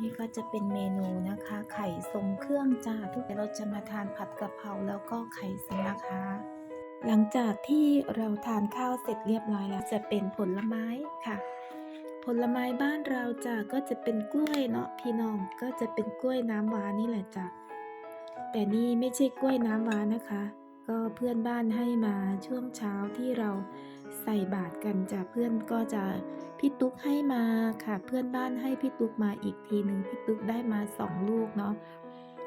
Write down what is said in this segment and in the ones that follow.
นี่ก็จะเป็นเมนูนะคะ ไข่ทรงเครื่องจ้าทุกเราจะมาทานผัดกะเพราแล้วก็ไข่สินะคะ หลังจากที่เราทานข้าวเสร็จเรียบร้อยแล้วจะเป็นผลไม้ค่ะ ผลไม้บ้านเราจ้ะก็จะเป็นกล้วยเนาะพี่น้องก็จะเป็นกล้วยน้ำหวานี่แหละจ้ะแต่นี่ไม่ใช่กล้วยน้ำหวานนะคะ ก็เพื่อนบ้านให้มาช่วงเช้าที่เรา ใส่บาตรกันจ้ะเพื่อนก็จะพี่ตุ๊กให้มาค่ะ เพื่อนบ้านให้พี่ตุ๊กมาอีกทีหนึ่งพี่ตุ๊กได้มาสองลูกเนาะ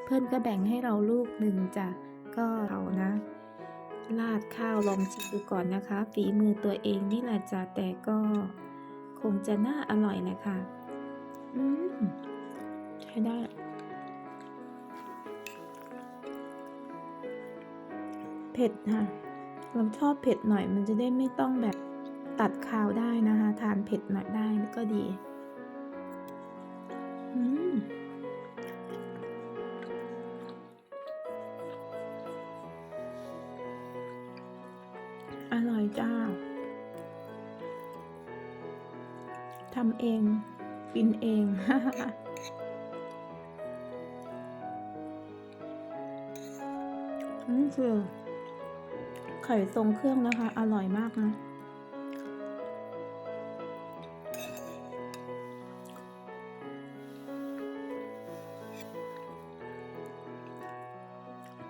เพื่อนก็แบ่งให้เราลูกหนึ่งจ้ะก็เอานะราดข้าวลองชิมดูก่อนนะคะฝีมือตัวเองนี่แหละจ้ะแต่ก็คงจะน่าอร่อยแหละค่ะอืมใช้ได้เผ็ดค่ะ เราชอบเผ็ดหน่อยมันจะได้ไม่ต้องแบบตัดคาวได้นะคะ ทานเผ็ดหน่อยได้ก็ดีอืมอร่อยจ้าทำเอง กินเองนี่คือ ไข่ทรงเครื่องนะคะ อร่อยมากนะ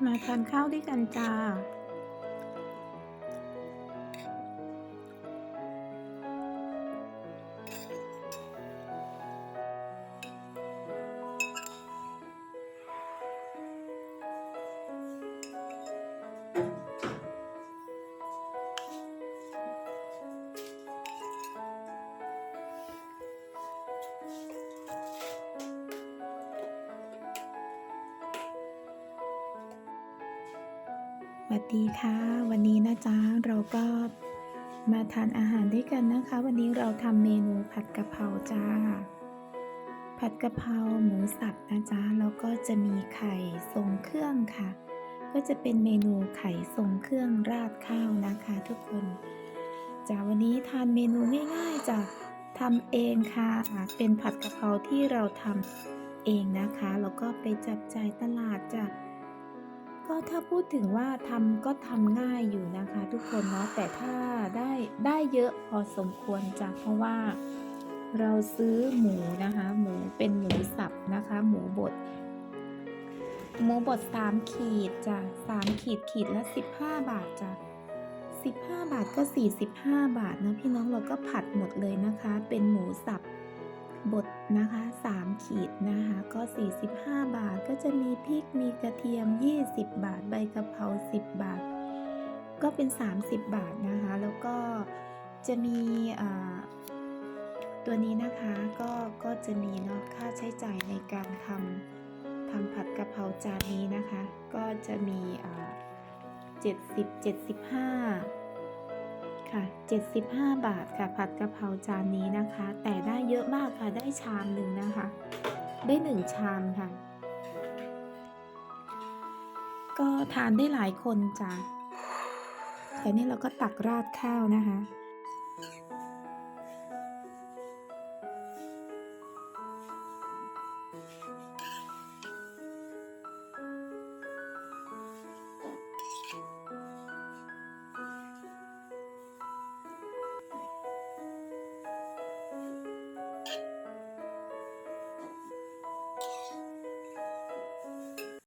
มาทานข้าวด้วยกันจ้า สวัสดีค่ะ วันนี้นะจ๊ะเราก็มาทานอาหารด้วยกันนะคะ วันนี้เราทำเมนูผัดกะเพราจ้า ผัดกะเพราหมูสับนะจ๊ะแล้วก็จะมีไข่ทรงเครื่องค่ะ ก็จะเป็นเมนูไข่ทรงเครื่องราดข้าวนะคะ ทุกคนจ้าวันนี้ทานเมนูง่ายๆจ้ะทำเองค่ะ เป็นผัดกะเพราที่เราทำเองนะคะแล้วก็ไปจับจ่ายตลาดจ้ะ ก็ถ้าพูดถึงว่าทำก็ทำง่ายอยู่นะคะทุกคนเนาะแต่ถ้าได้ได้เยอะพอสมควรจ้ะเพราะว่าเราซื้อหมูนะคะ หมูเป็นหมูสับนะคะ หมูบดหมูบดสามขีดจ้ะสามขีดขีดละสิบห้าบาทจ้ะสิบห้าบาทก็สี่สิบห้าบาทนะพี่น้องเราก็ผัดหมดเลยนะคะ เป็นหมูสับ บดนะคะ3ขีดนะคะ ก็ 45 บาทก็จะมีพริกมีกระเทียม 20 บาท ใบกะเพรา10 บาท ก็เป็น 30 บาทนะคะ แล้วก็จะมีตัวนี้นะคะก็ก็จะมีเนาะค่าใช้จ่ายในการทำทำผัดกะเพราจานนี้นะคะ ก็จะมีอ่า70 75 ค่ะ 75 บาทค่ะ ผัดกะเพราจานนี้นะคะ แต่ได้เยอะมากค่ะ ได้ชามหนึ่งนะคะ ได้หนึ่งชามค่ะ ก็ทานได้หลายคนจ้ะแต่นี่เราก็ตักราดข้าวนะคะ